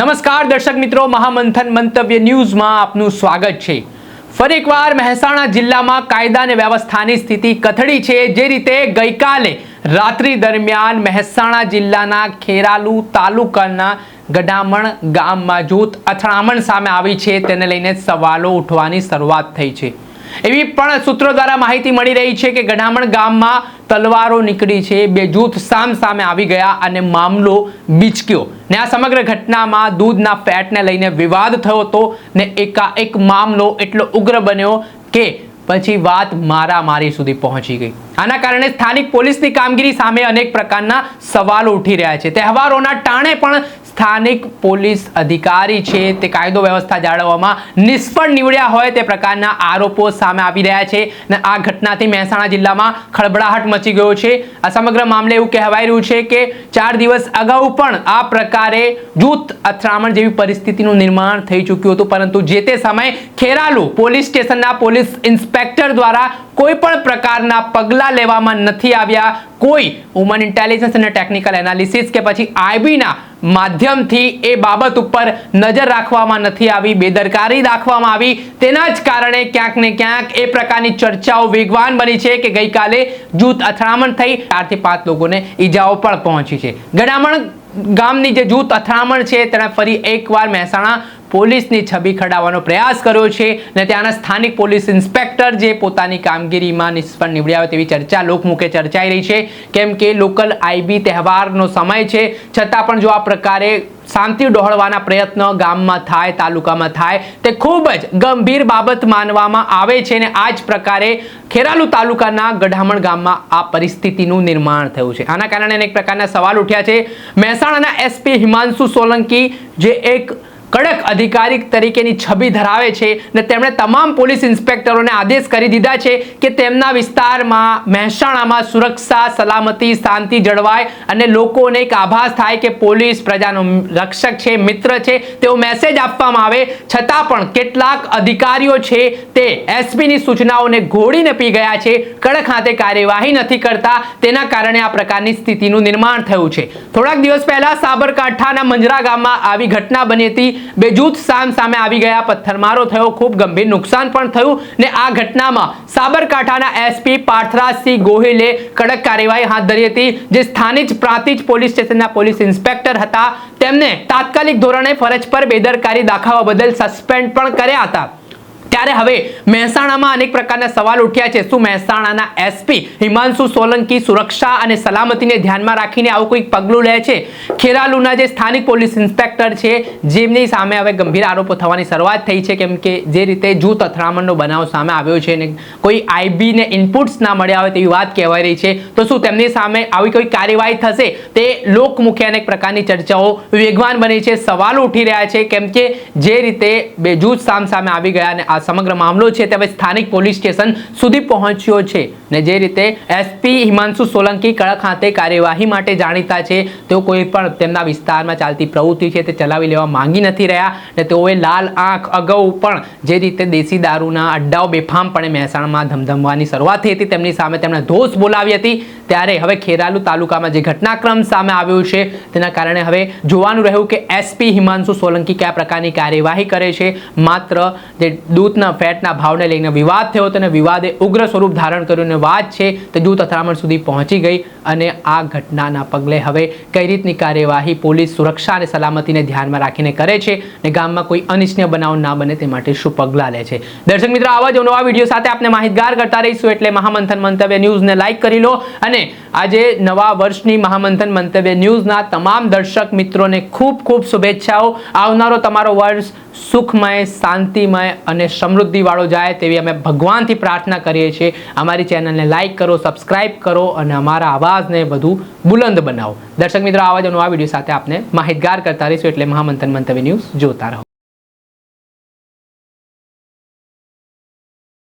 નમસ્કાર દર્શક મિત્રો, મહામંથન મંતવ્ય ન્યૂઝમાં આપનું સ્વાગત છે. ફરી એકવાર મહેસાણા જિલ્લામાં કાયદા અને વ્યવસ્થાની સ્થિતિ કથળી છે. જે રીતે ગઈકાલે રાત્રિ દરમિયાન મહેસાણા જિલ્લાના ખેરાલુ તાલુકાના ગડામણ ગામમાં જૂથ અથડામણ સામે આવી છે. તેને લઈને સવાલો ઉઠવાની શરૂઆત થઈ છે. એવી પણ સૂત્રો દ્વારા માહિતી મળી રહી છે કે ગઢામણ ગામમાં તલવારો નીકળી છે. બે જૂથ સામ સામે આવી ગયા અને મામલો બીચક્યો. ને આ સમગ્ર ઘટનામાં દૂધના ફેટને લઈને વિવાદ થયો હતો ને એકાએક મામલો એટલો ઉગ્ર બન્યો કે પછી વાત મારામારી સુધી પહોંચી ગઈ. આના કારણે સ્થાનિક પોલીસની કામગીરી સામે અનેક પ્રકારના સવાલો ઉઠી રહ્યા છે. તહેવારોના ટાણે પણ સ્થાનિક પોલીસ અધિકારી છે તે કાયદો વ્યવસ્થા જાળવવામાં નિષ્ફળ નીવડ્યા હોય તે પ્રકારના આરોપો સામે આવી રહ્યા છે અને આ ઘટનાથી મહેસાણા જિલ્લામાં ખળબળાહટ મચી ગયો છે. આ સમગ્ર મામલે એવું કહેવાય રહ્યું છે કે ચાર દિવસ અગાઉ પણ આ પ્રકારે જૂથ અથડામણ જેવી પરિસ્થિતિનું નિર્માણ થઈ ચૂક્યું હતું, પરંતુ જે તે સમયે ખેરાલુ પોલીસ સ્ટેશનના પોલીસ ઇન્સ્પેક્ટર દ્વારા કોઈ પણ પ્રકારના પગલાં લેવામાં નથી આવ્યા. કોઈ હ્યુમન ઇન્ટેલિજન્સ અને ટેકનિકલ એનાલિસિસ કે પછી આઈબીના માધ્યમથી એ બાબત ઉપર નજર રાખવામાં નથી આવી, બેદરકારી રાખવામાં આવી. તેના જ કારણે ક્યાંક ને ક્યાંક એ પ્રકારની ચર્ચાઓ વેગવાન બની છે કે ગઈકાલે જૂથ અથડામણ થઈ. ચારથી પાંચ લોકોને ઈજાઓ પણ પહોંચી છે. ગડામણ ગામની જે જૂથ અથડામણ છે તેના ફરી એકવાર મહેસાણા પોલીસની છબી ખડાવવાનો પ્રયાસ કર્યો છે અને ત્યાંના સ્થાનિક પોલીસ ઇન્સ્પેક્ટર જે પોતાની કામગીરીમાં નિષ્ફળ નીવડ્યા તેવી ચર્ચા લોકમુખે ચર્ચાઈ રહી છે. કેમ કે લોકલ આઈબી તહેવારનો સમય છે. છતાં પણ જો આ પ્રકારે શાંતિ ડહોળવાના પ્રયત્ન ગામમાં થાય, તાલુકામાં થાય, તે ખૂબ જ ગંભીર બાબત માનવામાં આવે છે અને આ જ પ્રકારે ખેરાલુ તાલુકાના ગઢામણ ગામમાં આ પરિસ્થિતિનું નિર્માણ થયું છે. આના કારણે અનેક પ્રકારના સવાલ ઉઠ્યા છે. મહેસાણાના એસપી હિમાંશુ સોલંકી, જે એક કડક અધિકારી તરીકેની છબી ધરાવે છે ને તેમણે તમામ પોલીસ ઇન્સ્પેક્ટરોને આદેશ કરી દીધા છે કે તેમના વિસ્તારમાં મહેસાણામાં સુરક્ષા, સલામતી, શાંતિ જળવાય અને લોકોને એક આભાસ થાય કે પોલીસ પ્રજાનો રક્ષક છે, મિત્ર છે. તેવો મેસેજ આપવામાં આવે. છતાં પણ કેટલાક અધિકારીઓ છે તે એસપીની સૂચનાઓને ઘોડીને પી ગયા છે. કડક હાથે કાર્યવાહી નથી કરતા. તેના કારણે આ પ્રકારની સ્થિતિનું નિર્માણ થયું છે. થોડાક દિવસ પહેલા સાબરકાંઠાના મંજરા ગામમાં આવી ઘટના બની હતી. બે જૂથ સામ સામે આવી ગયા, પથ્થરમારો થયો, ખૂબ ગંભીર નુકસાન પણ થયું ને આ ઘટનામાં સાબરકાંઠાના એસપી પાર્થરાજસિંહ ગોહિલે કડક કાર્યવાહી હાથ ધરી હતી, જે સ્થાનિક પ્રાંતિજ પોલીસ સ્ટેશનના પોલીસ ઇન્સ્પેક્ટર હતા. તેમને તાત્કાલિક ધોરણે ફરજ પર બેદરકારી દાખવવા બદલ સસ્પેન્ડ પણ કર્યા હતા. ત્યારે હવે મહેસાણામાં અનેક પ્રકારના સવાલ ઉઠ્યા છે. શું મહેસાણાના એસપી હિમાંશુ સોલંકી સુરક્ષા અને સલામતીને ધ્યાનમાં રાખીને આવું કોઈ પગલું લે છે? ખેરાલુના જે સ્થાનિક પોલીસ ઇન્સ્પેક્ટર છે, જેમની સામે હવે ગંભીર આરોપો થવાની શરૂઆત થઈ છે, કેમ કે જે રીતે જૂથ અથડામણનો બનાવ સામે આવ્યો છે ને કોઈ આઈબીને ઇનપુટ્સ ના મળ્યા હોય તેવી વાત કહેવાય રહી છે. તો શું તેમની સામે આવી કોઈ કાર્યવાહી થશે? તે લોકમુખી અનેક પ્રકારની ચર્ચાઓ વેગવાન બની છે, સવાલો ઉઠી રહ્યા છે, કેમ કે જે રીતે બે જૂથ સામ સામે આવી ગયા અને સમગ્ર મામલો છે તે હવે સ્થાનિક પોલીસ સ્ટેશન સુધી પહોંચ્યો છે ને જે રીતે એસપી હિમાંશુ સોલંકી કડક ખાતે કાર્યવાહી માટે જાણીતા છે, તેઓ કોઈ પણ તેમના વિસ્તારમાં ચાલતી પ્રવૃત્તિ છે તે ચલાવી લેવા માંગી નથી રહ્યા ને તેઓએ લાલ આંખ અગાઉ પણ જે રીતે દેશી દારૂના અડ્ડાઓ બેફામપણે મહેસાણામાં ધમધમવાની શરૂઆત થઈ હતી, તેમની સામે તેમણે ધોષ બોલાવી હતી. ત્યારે હવે ખેરાલુ તાલુકામાં જે ઘટનાક્રમ સામે આવ્યો છે તેના કારણે હવે જોવાનું રહ્યું કે એસપી હિમાંશુ સોલંકી કયા પ્રકારની કાર્યવાહી કરે છે. માત્ર જે દૂધના ફેટના ભાવને લઈને વિવાદ થયો હતો અને વિવાદે ઉગ્ર સ્વરૂપ ધારણ કર્યું અને વાત છે તે જૂથ અથડામણ સુધી પહોંચી ગઈ અને આ ઘટનાના પગલે હવે કઈ રીતની કાર્યવાહી પોલીસ સુરક્ષા અને સલામતીને ધ્યાનમાં રાખીને કરે છે અને ગામમાં કોઈ અનિચ્છનીય બનાવ ના બને તે માટે શું પગલાં લે છે? દર્શક મિત્રો, આવા જ નવા વીડિયો સાથે આપણે માહિતગાર કરતા રહીશું એટલે મહામંથન મંતવ્ય ન્યૂઝને લાઇક કરી લો અને આજે નવા વર્ષની મહામંથન મંતવ્ય ન્યૂઝના તમામ દર્શક મિત્રોને ખૂબ ખૂબ શુભેચ્છાઓ. આવનારો તમારો વર્ષ સુખમય, શાંતિમય અને સમૃદ્ધિવાળો જાય તેવી અમે ભગવાનથી પ્રાર્થના કરીએ છીએ. અમારી ચેનલને લાઈક કરો, સબસ્ક્રાઇબ કરો અને અમારા અવાજને વધુ બુલંદ બનાવો. દર્શક મિત્રો આવાજનો આ વીડિયો સાથે આપને માહિતગાર કરતા રહીશું એટલે મહામંથન મંતવ્ય ન્યૂઝ જોતા રહો.